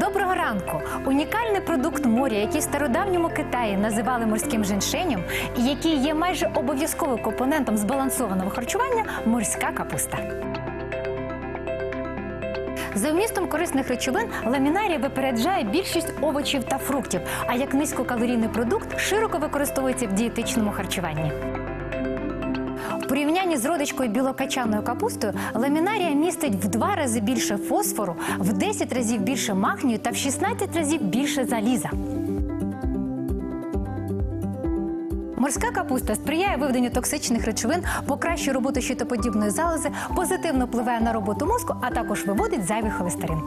Доброго ранку! Унікальний продукт моря, який в стародавньому Китаї називали морським женьшенем, і який є майже обов'язковим компонентом збалансованого харчування морська капуста. За вмістом корисних речовин ламінарія випереджає більшість овочів та фруктів, а як низькокалорійний продукт широко використовується в дієтичному харчуванні. Порівнянні з родичкою білокачаною капустою ламінарія містить в два рази більше фосфору, в 10 разів більше магнію та в 16 разів більше заліза. Морська капуста сприяє виведенню токсичних речовин, покращує роботу щитоподібної залози, позитивно впливає на роботу мозку, а також виводить зайвий холестерин.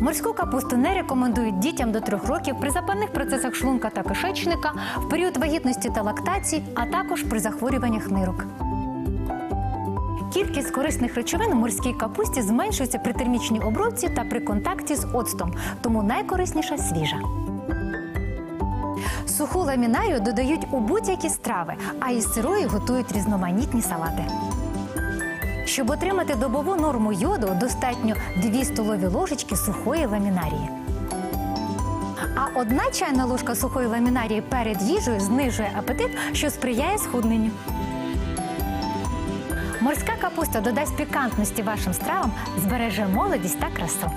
Морську капусту не рекомендують дітям до трьох років при запальних процесах шлунка та кишечника, в період вагітності та лактації, а також при захворюваннях нирок. Кількість корисних речовин у морській капусті зменшується при термічній обробці та при контакті з оцтом, тому найкорисніша свіжа. Суху ламінарію додають у будь-які страви, а із сирої готують різноманітні салати. Щоб отримати добову норму йоду, достатньо 2 столові ложечки сухої ламінарії. А одна чайна ложка сухої ламінарії перед їжею знижує апетит, що сприяє схудненню. Морська капуста додасть пікантності вашим стравам, збереже молодість та красу.